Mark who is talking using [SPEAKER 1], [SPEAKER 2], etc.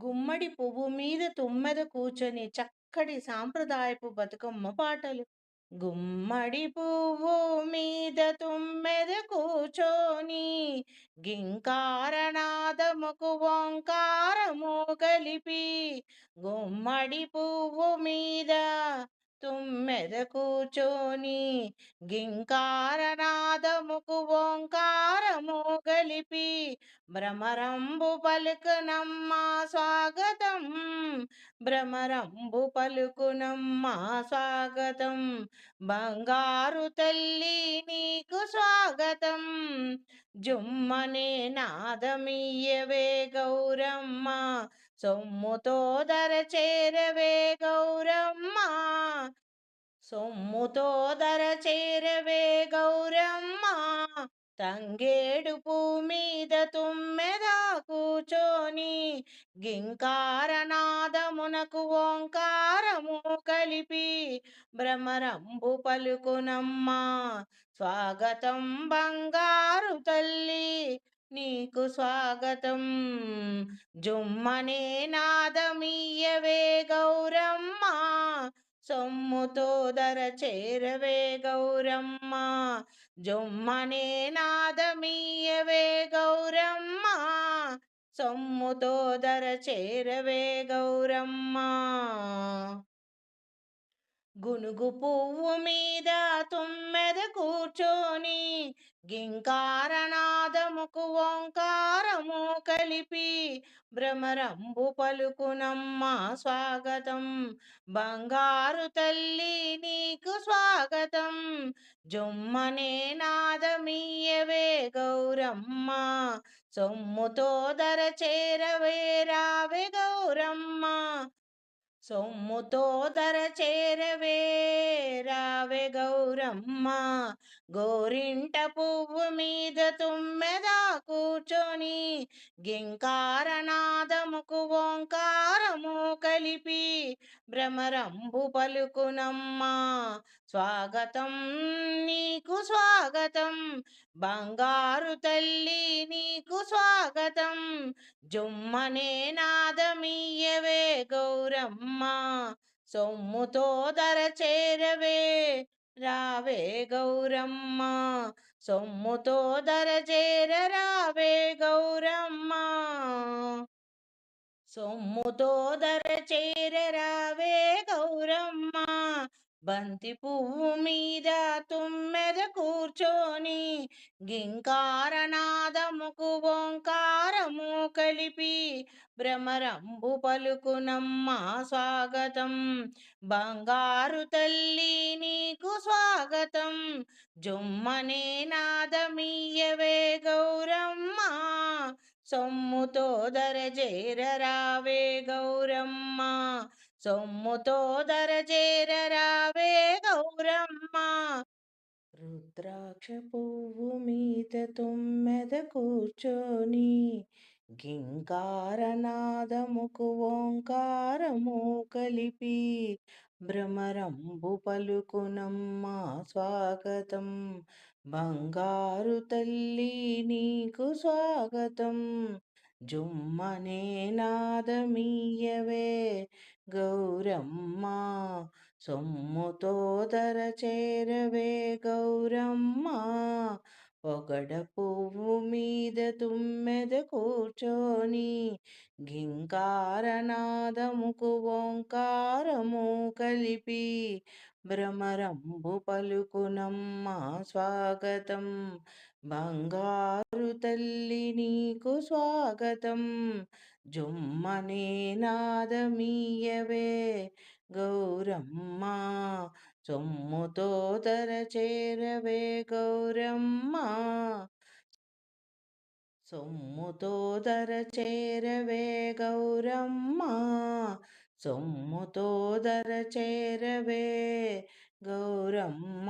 [SPEAKER 1] గుమ్మడి పువ్వు మీద తుమ్మెద కూర్చొని చక్కటి సాంప్రదాయపు బతుకమ్మ పాటలు. గుమ్మడి పువ్వు మీద తుమ్మెద కూర్చొని గింకారనాదముకు ఓంకారము కలిపి గుమ్మడి పువ్వు మీద తుమ్మెద కూర్చొని గింకారనాదముకు ఓంకారము కలిపి భ్రమరంబు పలుకునమ్మా స్వాగతం. భ్రమరంబు పలుకునమ్మా స్వాగతం. బంగారు తల్లి నీకు స్వాగతం. జుమ్మనే నాదమియ్యవే గౌరమ్మ. సొమ్ముతో దర చేరవే గౌరమ్మ. సొమ్ముతో దర చేరవే తంగేడు భూమీద తుమ్మెద కూచోని గింకారనాదమునకు ఓంకారము కలిపి భ్రమరంబు పలుకునమ్మా స్వాగతం బంగారు తల్లి నీకు స్వాగతం. జుమ్మనే నాదమీయవే గౌరం సొమ్ముతో దర చేరవే గౌరమ్మ. జొమ్మనే నాదమీయవే గౌరమ్మ. సొమ్ముతో దర చేరవే గౌరమ్మ. గునుగు పువ్వు మీద తుమ్మెద కూర్చొని గింకారనాదముకు ఓంకారము కలిపి భ్రమరంబు పలుకునమ్మ స్వాగతం. బంగారు తల్లి నీకు స్వాగతం. జుమ్మనే నాదమీయవే గౌరమ్మ. సొమ్ముతో దర చేరవే రావే గౌరమ్మ. సొమ్ముతోదర చేరవే రావే గౌరమ్మ. గోరింట పువ్వు మీద తుమ్మెద కూర్చొని గింకారనాదముకు ఓంకారము కలిపి భ్రమరంబు పలుకునమ్మా. స్వాగతం నీకు స్వాగతం. బంగారు తల్లి నీకు స్వాగతం. జుమ్మనే నాదమీయవే గౌరమ్మ. సొమ్ముతో దర చేరవే రావే గౌరమ్మ. సొమ్ముతో దరచేరరావే గౌరమ్మ. సొమ్ముతో దరచేరరావే గౌరమ్మ. బంతి పువ్వు మీద తుమ్మెద కూర్చొని గింకారనాదముకు ఓంకారము కలిపి భ్రమరంబు పలుకునమ్మా స్వాగతం. బంగారు తల్లి నీకు స్వాగతం. జుమ్మనే నాదమీయవే గౌరమ్మ. సొమ్ముతో దరజేరరావే గౌరమ్మ. సొమ్ముతో దర రావే గౌరమ్మ ద్రాక్ష పువ్వు మీద తుమ్మెద కూర్చొని గింకారనాదముకు ఓంకారము కలిపి భ్రమరంబు పలుకునమ్మా స్వాగతం. బంగారు తల్లి నీకు స్వాగతం. జుమ్మనే నాదమీయవే గౌరమ్మ సొమ్ముతో దర చేరవే గౌరమ్మ. పొగడ పువ్వు మీద తుమ్మెద కూర్చొని గింకారనాదముకు ఓంకారము కలిపి భ్రమరంబు పలుకునమ్మ స్వాగతం. బంగారు తల్లి నీకు స్వాగతం. జుమ్మనే నాదమీయవే. గౌరమ్మ సొమ్ముతో తరచేరవే గౌరమ్మ. సొమ్ముతో తరచేరవే గౌరమ్మ. సొమ్ముతో తరచేరవే గౌరమ్మ.